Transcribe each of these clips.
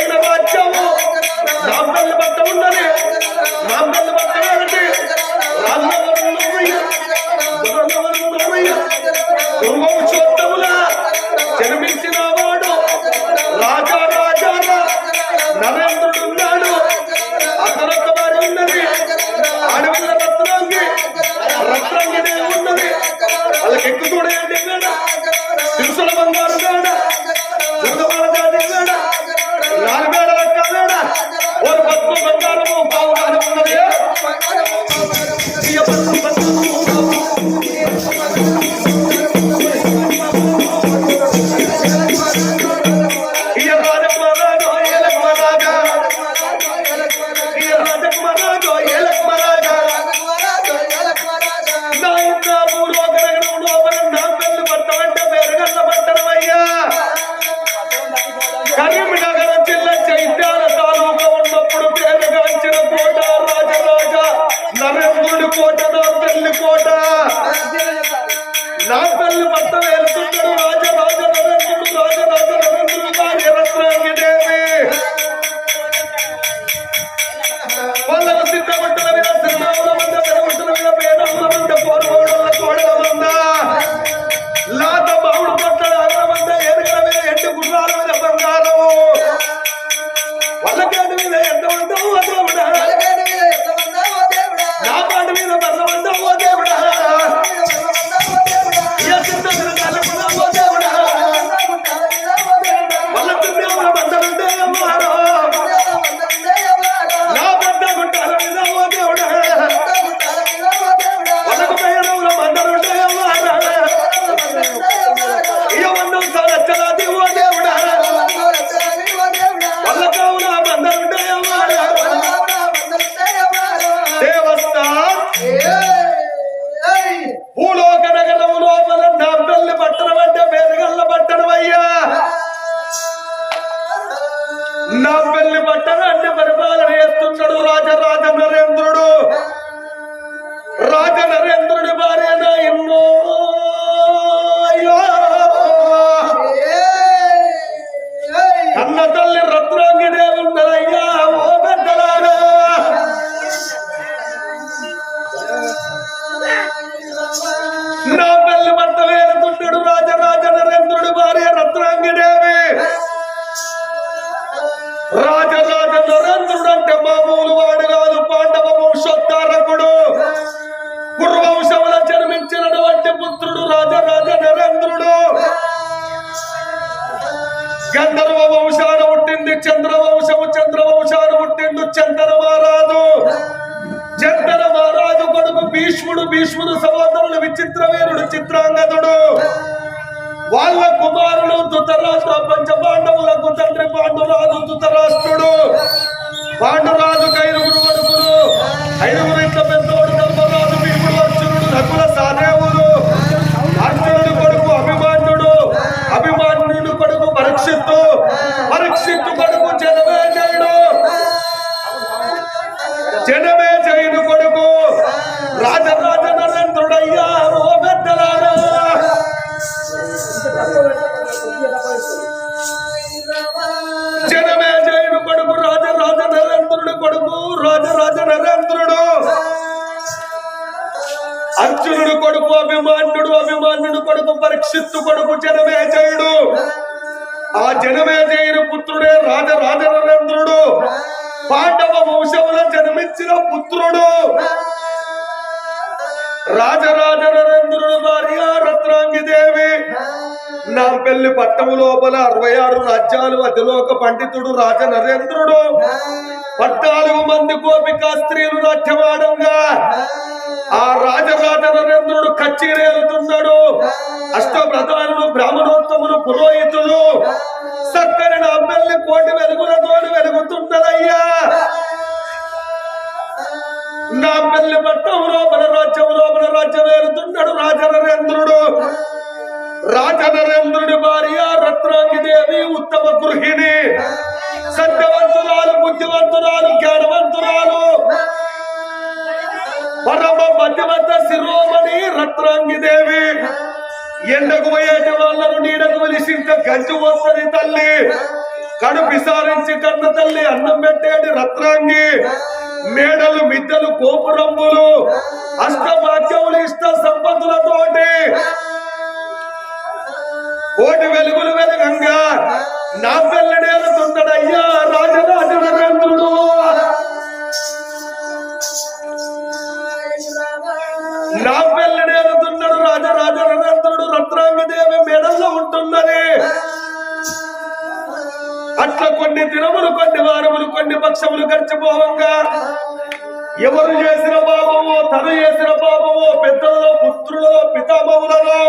Amen. అరవై ఆరు రాజ్యాలు అతిలోక పండితుడు రాజ నరేంద్రుడు. పద్నాలుగు మంది గోపిక స్త్రీలు రాజ్యవాడంగా. ఆ. రాజరాజ నరేంద్రుడు కచ్చిరేలుతున్నాడు అష్టప్రధానులు బ్రాహ్మణోత్తములు పురోహితులు సక్కని అమ్మల్ని కోటి వెలుగులతో తోడు వెలుగుతున్నదయ్యా. నా పెళ్ళి పట్టంలో మన రాజ్యంలో మన రాజ్యం వెళుతున్నాడు రాజ నరేంద్రుడు. రాజ నరేంద్రుడి భార్య రత్నాంగి దేవి ఉత్తమ గృహిణి. సత్యవంతురాలు బుద్ధివంతురాలు జ్ఞానవంతురాలు. పరమ మధ్యవర్త శిరోమణి రత్నాంగి దేవి ఎండకు పోయేటి వాళ్ళను నీడకు వెలిసింత గంజు వస్తుంది తల్లి. కడుపు పిసారించి కన్న తల్లి అన్నం పెట్టేటి రత్నాంగి. మేడలు మిద్దలు కోపురంబులు అష్టభాగ్యములు ఇష్ట సంపత్తులతోటి కోటి వెలుగులు వెలుగంగా నా పెళ్ళడేలుతుండడయ్యా రాజరాజ నరేంద్రుడు నా పెళ్ళడేలుతున్నాడు రాజరాజ నరేంద్రుడు రత్నాంగి దేవి మేడల్లో ఉంటున్నది. అట్లా కొన్ని దినములు కొన్ని వారములు కొన్ని పక్షములు గడిచిపోవంగా. ఎవరు చేసిన పాపమో తను చేసిన పాపమో పెద్దలలో పుత్రులలో పితామహులలో.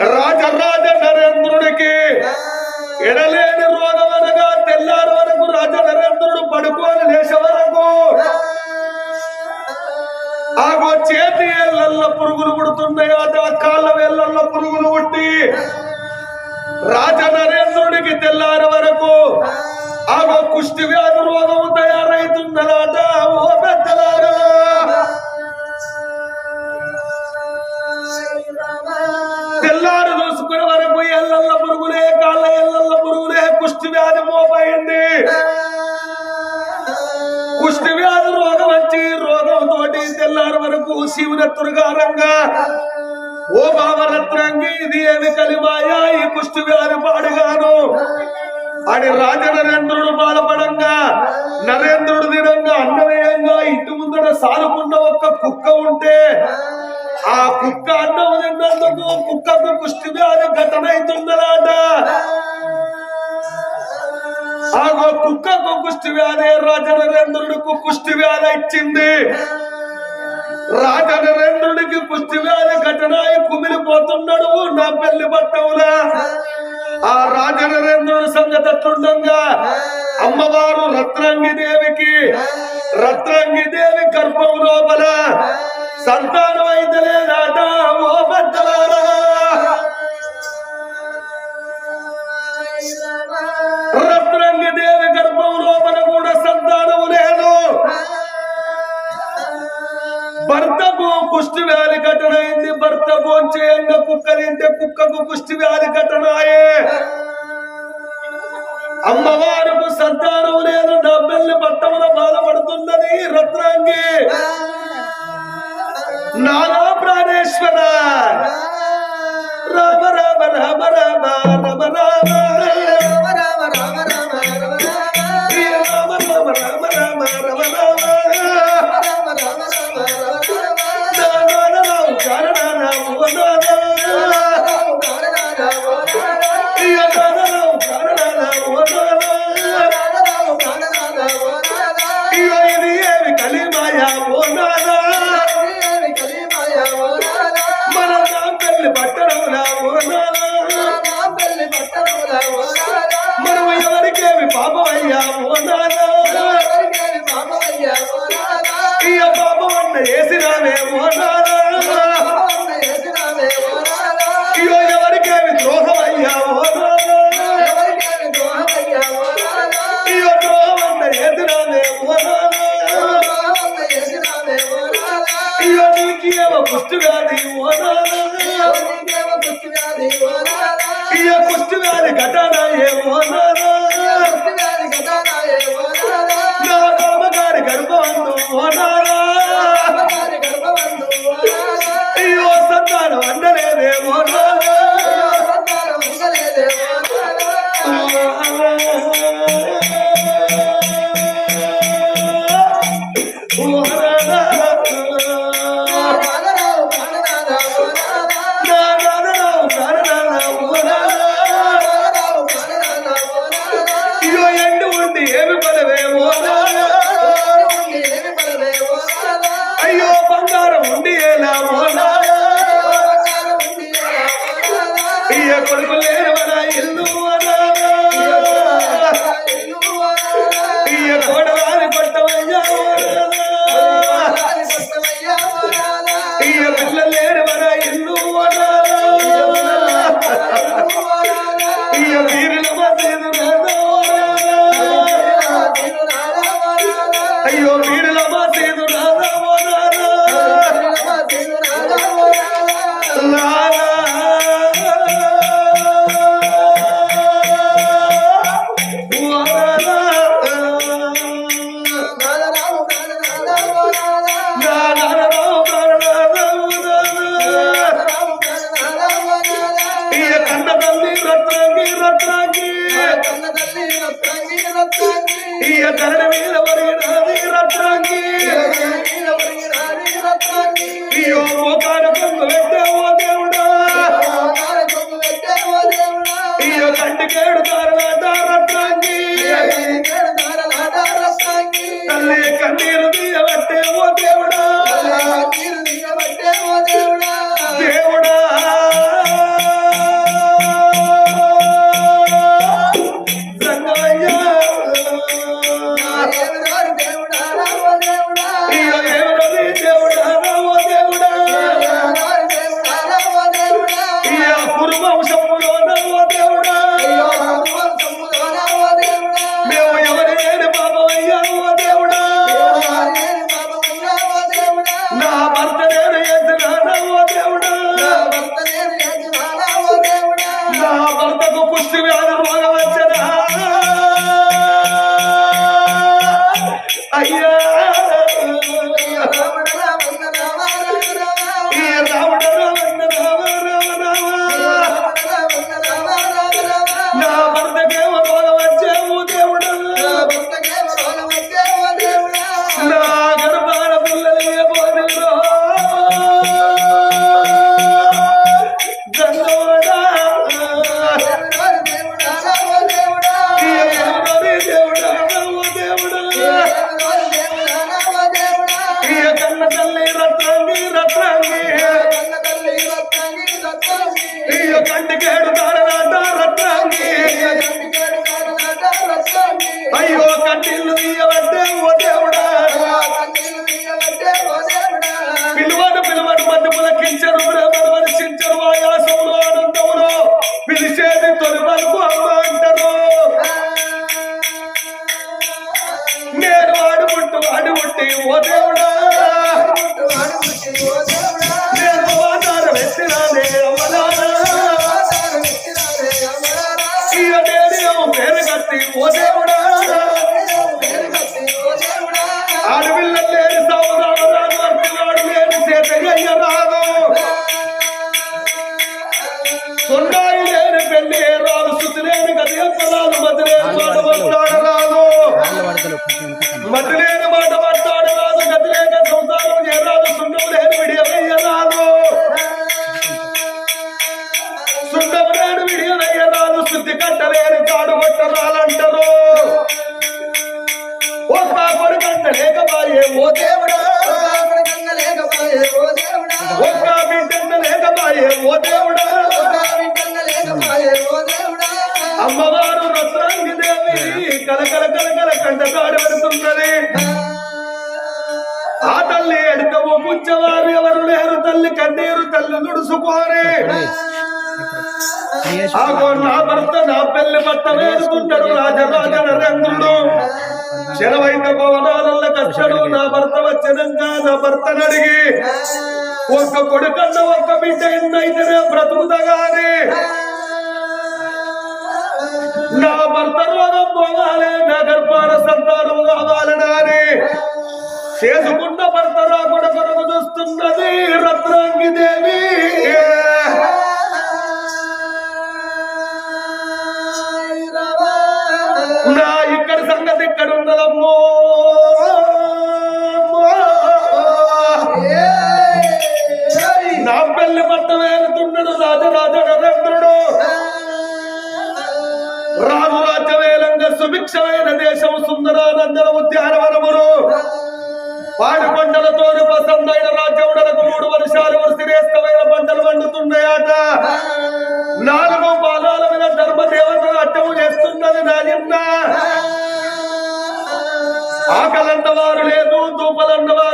రాజరాజ నరేంద్రుడికి. ఎడలేని రోగం అనగా తెల్లారు వరకు రాజ నరేంద్రుడు పడుకోని లేచే వరకు. ఆగో చేతి ఏళ్ళల్లో పురుగులు పుడుతున్నాయి అట కాళ్ళ వేళ్ళల్లో పురుగులు పుట్టి. రాజ నరేంద్రుడికి తెల్లారి వరకు ఆగో కుష్టి వ్యాధి రోగం తయారైతున్నదాట ఓ పెద్దలారా పోయింది కుష్టి వ్యాధి రోగం వచ్చి రోగం తోటి తెల్లారి వరకు శివునెత్తురుగారంగా ఓ బాబరత్నంగి ఇది ఏమి కలిమాయా ఈ కుష్టి వ్యాధి పాడుగాను. అని రాజ నరేంద్రుడు బాధపడంగా నరేంద్రుడు దినంగా అన్నమేయంగా ఇంటి ముందర సాలుకున్న ఒక్క కుక్క ఉంటే ఆ కుక్క అన్నం తిన్నందుకు కుక్కకు కుష్టి వ్యాధి ఘటన ఆగో కుక్కకు కుష్టి వ్యాధి రాజ నరేంద్రుడికి కుష్టి వ్యాధి ఇచ్చింది. రాజ నరేంద్రుడికి కుష్టి వ్యాధి ఘటన కుమిలిపోతున్నాడు నా పెళ్ళి పట్టవులా. ఆ రాజ నరేంద్రుడి సంగతి అట్లుండగా అమ్మవారు రత్నాంగి దేవికి రత్నాంగి దేవి గర్భం లోపల సంతానం అయితే లేదా ఓ పెద్దలారా. కుష్టి వ్యాధి ఘటనైంది భర్త భోంచేయంగా కుక్క తింటే కుక్కకు కుష్టి వ్యాధి ఘటనాయే అమ్మవారుకు సంతానం లేదు. డబ్బెల్ని పట్టముల బాధపడుతున్నది. రత్నాంగి. ఈ కన్న మీద కన్న సున్నాయి లేని పెళ్ళి రాదు శుద్ధి లేని గది పదాలు మధ్య లేని మాట మాట్లాడరాదు. మధ్య లేని మాట మాట్లాడరాదు గది లేక సంసారం చేయరాదు సున్నం లేని విడియమయ్యరాదు సున్నం లేని విడియమయ్యరాదు శుద్ధి కట్టలేని కాడు కొట్టరాలంటారు. ఒక్క కొడుకంట లేకపాయే ఓ దేవుడా. ఒక్క బిడ్డంట లేకపాయే ఓ దేవుడా. కలకల కలకల కంట ఆ తల్లి ఎడకవు పుచ్చవారు ఎవరు లేరు తల్లి కన్నీరు తల్లి నుడుసుకోని ఆగో నా భర్త నా పెళ్ళి భర్త వేసుకుంటాడు రాజరాజ నరేంద్రుడు శరవైత భవనాల కష్టడు నా భర్త వచ్చినాక నా భర్తను అడిగి ఒక్క కొడుకన్న ఒక్క బిడ్డ ఎన్నైతేనే బ్రతుకుతగానే నా భర్త రోగం పోవాలి నా గర్భాన సంతానం కావాలనాని చేసుకున్న భర్త రాకుండా కొరకు చూస్తున్నది రత్నాంగి దేవి. నా ఇక్కడ సంగతి ఇక్కడ ఉండదమ్మో నా పెళ్ళి భర్త వేలుతున్నాడు రాజరాజ నరేంద్రుడు. సుభిక్షమైన దేశం సుందరానందన ఉద్యానవనములు వాడి పంటలతో పసందైన రాజ్యములకు మూడు వర్షాలు శ్రేష్టమైన పంటలు వండుతున్నాయట. నాలుగు పాదాల మీద ధర్మదేవత అట్టము చేస్తున్నది నాయన్న ఆకలంటవారు లేదు దూపలంటవారు లేదు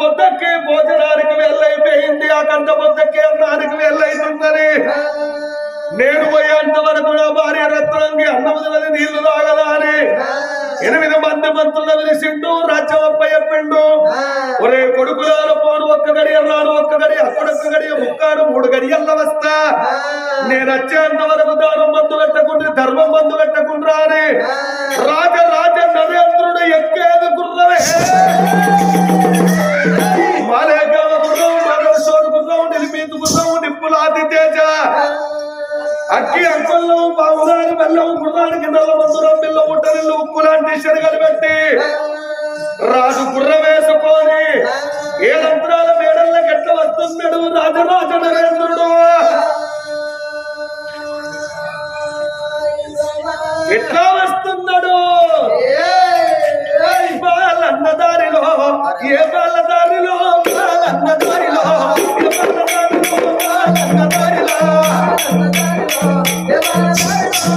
బొమ్మంత భోజనానికి వెళ్ళైపోయింది. ఆ కంత పొద్దకి అన్నానికి వెళ్ళైతుందని. నేను పోయేంత వరకు నా భార్య రత్నంగి అన్నం నీళ్ళు తాగదా అని. ఎనిమిది మంది మంత్రులు విలిసిండు రాజ్యమప్ప చెప్పిండు ఒరే కొడుకులారు పోను ఒక్క గడియ రాను ఒక్క గడియ అక్కడొక్క గడియ ముక్కాడు మూడు గడియల్ల వస్తా. నేను వచ్చేంత వరకు దానం మందు పెట్టకుండా ధర్మం మందు పెట్టకుండా అని. రాజ రాజ అక్కి అంకుల్లో బావురాని బెల్లం గుర్రానికి నల్ల మందురం బిల్ల ముట్టనిల్లు ఉప్పు లాంటి శనగలు పెట్టి రాజు గుర్ర వేసుకొని రంత్రాల మేడల్ల గట్ల వస్తున్నాడు రాజరాజ నరేంద్రుడు? ఎట్లా వస్తున్నాడు? ఏ బాలన్న ఏ బాల దారిలో ఏ బాల దారిలో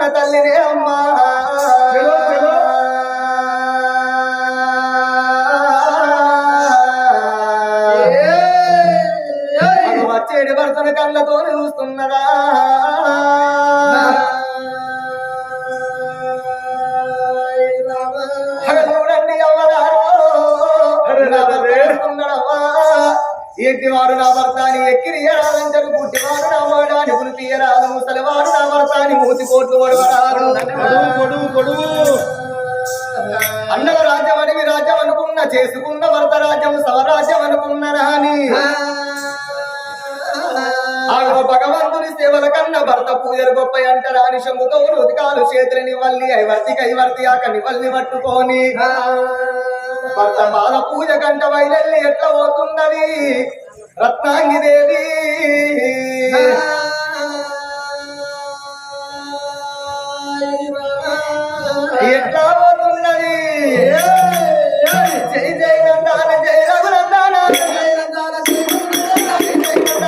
కన్న తల్లినే అమ్మా. కోట్లు వడవరారు కొడువు కొడువు కొడువు అన్నల రాజ్యం అడివి రాజ్యం అనుకున్న చేసుకున్న భర్త రాజ్యం స్వరాజ్యం అనుకున్న రాని భగవంతుని సేవల కన్నా భర్త పూజలు గొప్ప అంటారా అని శంభుతో ఉతికాలు చేతులని వల్లి ఐవర్తి కైవర్తి ఆకని వల్లి పట్టుకొని. భర్త బాల పూజ కంట వైలెల్లి ఎట్లా పోతున్నది? రత్నాంగి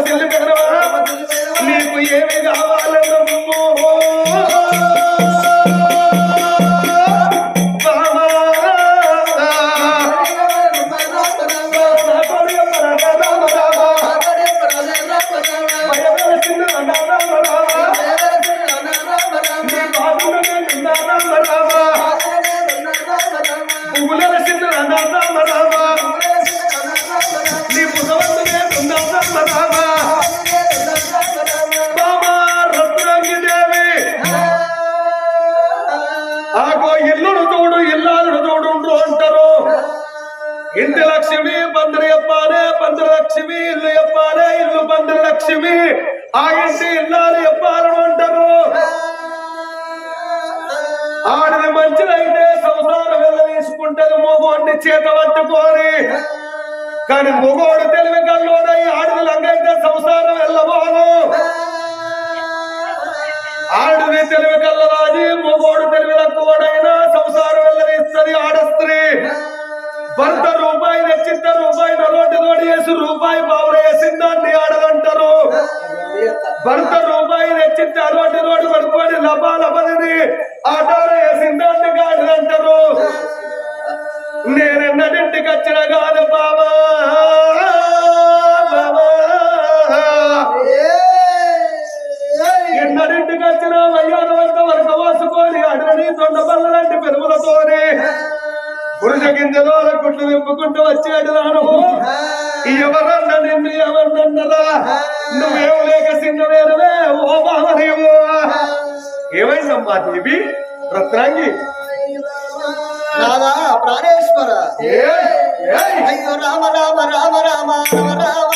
నువ్వు ఇంటి లక్ష్మి పందిరి చెప్పాలే పందిరి లక్ష్మి ఇల్లు చెప్పాలే ఇల్లు పందిరి లక్ష్మి. ఆ ఇంటి ఇల్లాలు చెప్పాలని అంటారు. ఆడిది మంచిదైతే సంసారం వెళ్ళ తీసుకుంటది మోగోడిని చేత పట్టుకొని. కానీ మొగోడు తెలివి కల్లోనై ఆడిది లంగైతే సంసారం వెళ్ళబోను ఆడిది తెలివి కల్లరాజి మొగోడు తెలివి భర్త రూపాయి తెచ్చిద్ద రూపాయి నలోటి తోడి వేసి రూపాయి పావులు వేసిందాన్ని ఆడదంటారు. భర్త రూపాయి తెచ్చిద్ద అలోటి తోడు పడుకొని లబా లబదిని ఆటాలు వేసిందాన్ని గాడిదంటారు. నేనెన్నడింటికి వచ్చిన కాదు బాబా ఎన్నడింటికి వచ్చిన వయ్యారు వంట వరకు వాసుకొని అడని దొండ పళ్ళలాంటి పెరుగులతోనే పురుష గింజలో కొట్లు నింపుకుంటూ వచ్చాడు రాను ఎవరన్నా నిన్ను ఎవరన్నరా నువ్వేం లేక సిన్నవేరవే ఓ మామనేమో ఏమైందమ్మా దేవి రత్నాంగి. ప్రాణేశ్వర. రామ రామ రామ రామ రామ రామ.